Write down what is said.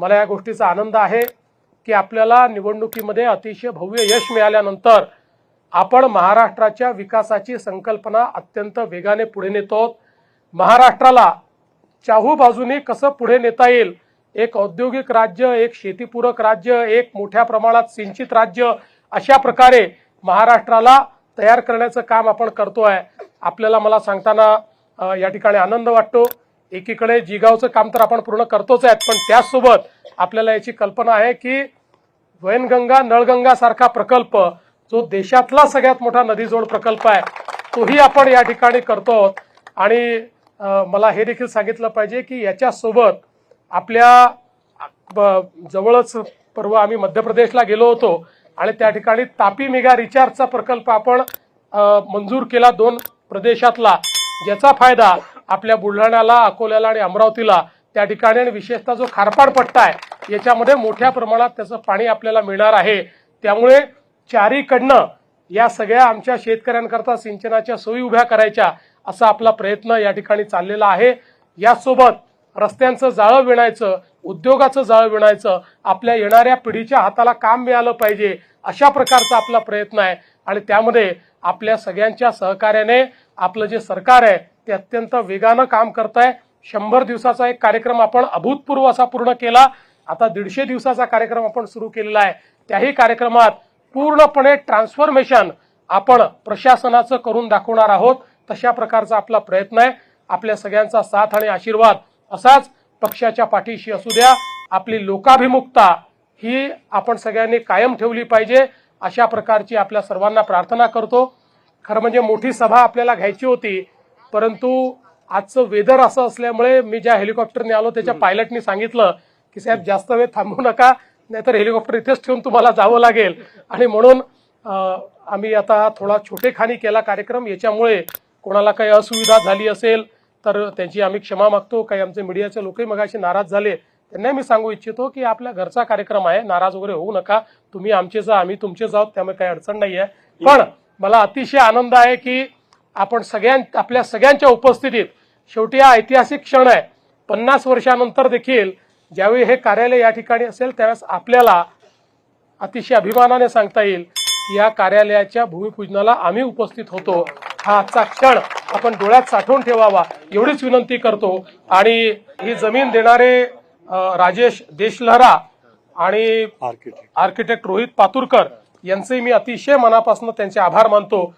मला या गोष्टीचा आनंद आहे की आपल्याला निवडणुकीमध्ये अतिशय भव्य यश मिळाल्यानंतर आपण महाराष्ट्राच्या विकासाची संकल्पना अत्यंत वेगाने पुढे नेतो. महाराष्ट्राला चाहू बाजूने कसं पुढे नेता येईल? एक औद्योगिक राज्य एक शेतीपूरक राज्य एक मोठ्या प्रमाणात सिंचित राज्य अशा प्रकारे महाराष्ट्राला तयार करण्याचं काम आपण करतो आहे आपल्याला मला सांगताना या ठिकाणी आनंद वाटतो. एकीकडे जिगावचं काम तर आपण पूर्ण करतोच आहेत पण त्याचसोबत आपल्याला याची कल्पना आहे की वैनगंगा नळगंगा सारखा प्रकल्प जो देशातला सगळ्यात मोठा नदीजोड प्रकल्प आहे तोही आपण या ठिकाणी करतो आणि मला हे देखील सांगितलं पाहिजे की याच्यासोबत आपल्या ब- जवळच परवा आम्ही मध्य प्रदेशला गेलो होतो आणि त्या ठिकाणी तापी मेगा रिचार्जचा प्रकल्प आपण मंजूर केला दोन प्रदेशातला. ज्याचा फायदा आपल्या बुलढाण्याला अकोल्याला आणि अमरावतीला त्या ठिकाणी आणि विशेषतः जो खारपाड पट्टा आहे याच्यामध्ये मोठ्या प्रमाणात त्याचं पाणी आपल्याला मिळणार आहे. त्यामुळे चारीकडनं या सगळ्या आमच्या शेतकऱ्यांकरता सिंचनाच्या सोयी उभ्या करायच्या असा आपला प्रयत्न या ठिकाणी चाललेला आहे. यासोबत रस्त्यांचं जाळं विणायचं उद्योगाचं जाळं विणायचं आपल्या येणाऱ्या पिढीच्या हाताला काम मिळालं पाहिजे अशा प्रकारचा आपला प्रयत्न आहे. आणि त्यामध्ये आपल्या सगळ्यांच्या सहकार्याने आपलं जे सरकार आहे ते अत्यंत वेगानं काम करताय. आहे शंभर दिवसाचा एक कार्यक्रम आपण अभूतपूर्व असा पूर्ण केला. आता दीडशे दिवसाचा कार्यक्रम आपण सुरू केलेला आहे. त्याही कार्यक्रमात पूर्णपणे ट्रान्सफॉर्मेशन आपण प्रशासनाचं करून दाखवणार आहोत. तशा प्रकारचा आपला प्रयत्न आहे. आपल्या सगळ्यांचा साथ आणि आशीर्वाद असाच पक्षाच्या पाठीशी असू द्या. आपली लोकाभिमुखता ही आपण सगळ्यांनी कायम ठेवली पाहिजे. अशा प्रकारची आपल्या सर्वांना प्रार्थना करतो. खरं म्हणजे मोठी सभा आपल्याला घ्यायची होती. परंतु आजचं वेदर असं असल्यामुळे मी ज्या हेलिकॉप्टरने आलो त्याच्या पायलटनी सांगितलं की साहेब जास्त वेळ थांबू नका नाहीतर हेलिकॉप्टर इथेच ठेवून तुम्हाला जावं लागेल. आणि म्हणून आम्ही आता थोडा छोटेखानी केला कार्यक्रम. याच्यामुळे कोणाला काही असुविधा झाली असेल तर त्याची आम्ही क्षमा मागतो. काही आमचे मीडियाचे लोकही मगाशी नाराज झाले. त्यांना मी सांगू इच्छितो की आपल्या घरचा कार्यक्रम आहे नाराज वगैरे होऊ नका. तुम्ही आमचेच आहात, आम्ही तुमचेच आहोत त्यामुळे काही अडचण नाही आहे पण मला अतिशय आनंद आहे की आपण सगळ्यां आपल्या सगळ्यांच्या उपस्थितीत शेवटी हा ऐतिहासिक क्षण आहे. पन्नास वर्षानंतर देखील ज्यावेळी हे कार्यालय या ठिकाणी असेल त्यावेळेस आपल्याला अतिशय अभिमानाने सांगता येईल की या कार्यालयाच्या भूमिपूजनाला आम्ही उपस्थित होतो. हा आजचा क्षण आपण डोळ्यात साठवून ठेवावा एवढीच विनंती करतो. आणि ही जमीन देणारे राजेश देशलहरा आणि आर्किटेक्ट आर्किटेक्ट रोहित पातुरकर यांचे मी अतिशय मनापासून त्यांचे आभार मानतो.